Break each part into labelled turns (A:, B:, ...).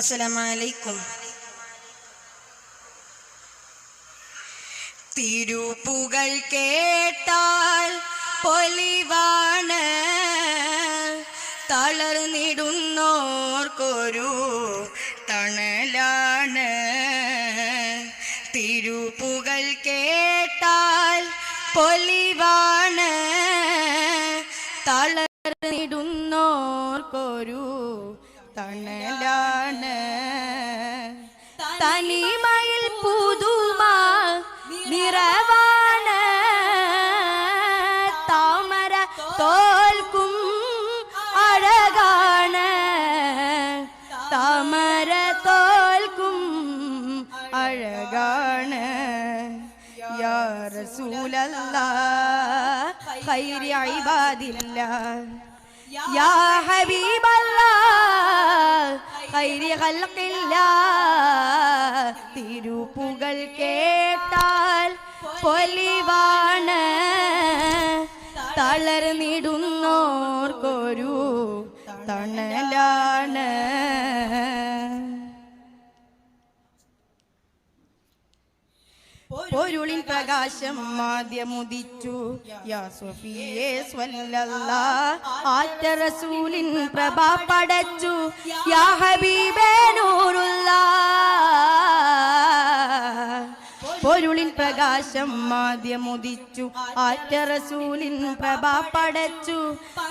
A: അസ്സലാമലൈക്കും. തിരുപ്പുകൾ കേട്ടാൽ പൊലിവാണ്. തളർന്നിടുന്നോർക്കൊരു തണലാണ്. തിരുപ്പുകൾ കേട്ടാൽ പൊലിവാണ്. തളർന്നിടുന്നോർക്കൊരു തണലാണ് തനിമയിൽ പുതുമ നിറവാണ്. താമര തോൽക്കും അഴകാണ്. താമര തോൽക്കും അഴകാണ്. യാ റസൂലല്ലാ ഇബാദില്ലാ. യാ ഹബീബല്ലാ ഖൈരി ഖൽഖില്ലാ തിരുപ്പുകൾ കേട്ടാൽ പൊലിവാണ്. തളർന്നിടുന്നോർക്കൊരു തണലാണ്. പൊരുളിൻ പ്രകാശം ആദ്യമുദിച്ചു. യാ റസൂലിൻ പ്രഭ പടച്ചു. യാ ഹബീബേ പൊരുളിൻ പ്രകാശം ആദ്യമുദിച്ചു. ആറ്റ റസൂലിൻ പ്രഭ പടച്ചു.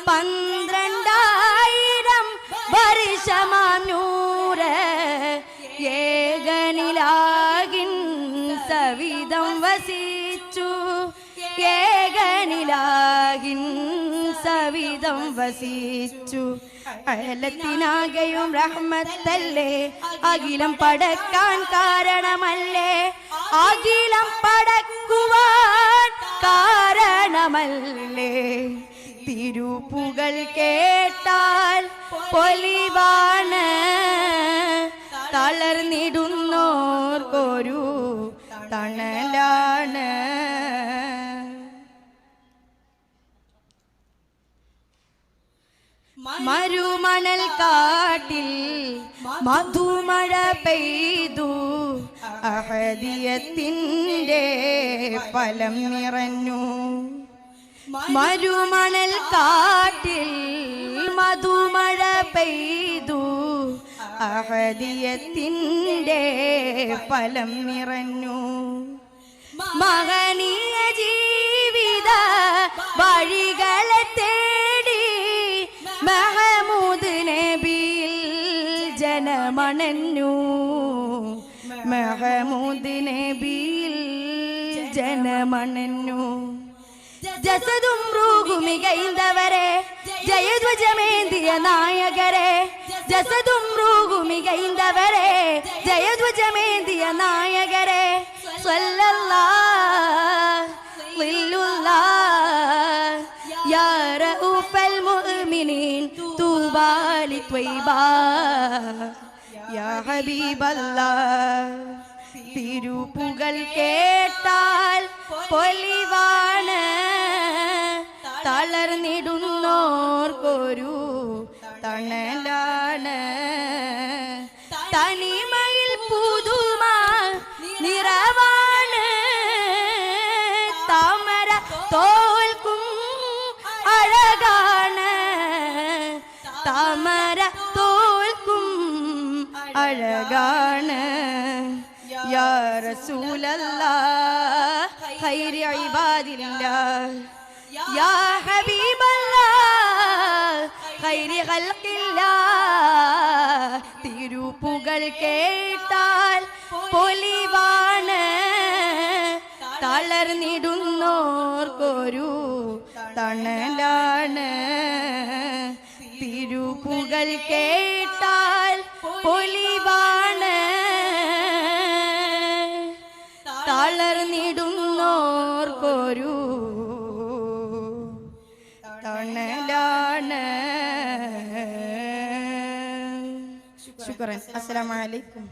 A: പന്ത്രണ്ടായിരം വർഷമാനൂറ് ഏകനിലാകിൻ സവിധം വസിച്ചു. ഏകനിലാകിൻ സവിധം വസിച്ചു. അയലത്തിനാകെയും റഹ്മത്തല്ലേ? അഖിലം പടക്കാൻ കാരണമല്ലേ? അഖിലം പടക്കുവാൻ കാരണമല്ലേ? തിരുപ്പുകൾ കേട്ടാൽ പൊലിവാണ്. മരുമണൽ കാട്ടിൽ മധുമഴ പെയ്തു. അഹദിയത്തിന്റെ ഫലം നിറഞ്ഞു. മരുമണൽ കാട്ടിൽ മധുമഴ പെയ്തു. അഹദിയത്തിന്റെ ഫലം നിറഞ്ഞു. മഹനീയ ജനമണഞ്ഞു മഹമൂദ് നബിയിൽ ജനമണഞ്ഞു ജസതും റൂഹും മികൈന്തവരെ. ജയധ്വജമേന്തിയ നായകരെ. ജസതും റൂഹും മികൈന്തവരെ. ജയധ്വജമേന്തിയ നായകരെ. സ്വല്ലല്ലാ തിരുപ്പുകൾ കേട്ടാൽ പൊലിവാണ്. തളർന്നിടുന്നോർക്കൊരു തണലാണ്. തനിമയിൽ താമര തോൽക്കും അഴകാണ്. യാ റസൂലല്ലാ ഖൈരി ഇബാദില്ലാ. യാ ഹബീബല്ല ഖൈരി ഖൽഖില്ലാ. തിരുപ്പുകൾ കേട്ടാൽ പൊലിവാണ്. തളർന്നിടുന്നോർക്കൊരു തണലാണ്. തിരുപ്പുകൾ കേട്ടാൽ പൊലിവാണ്. തളർന്നിടുന്നോർക്കൊരു തണലാണ്. ശുക്രൻ. അസ്സലാമലൈക്കും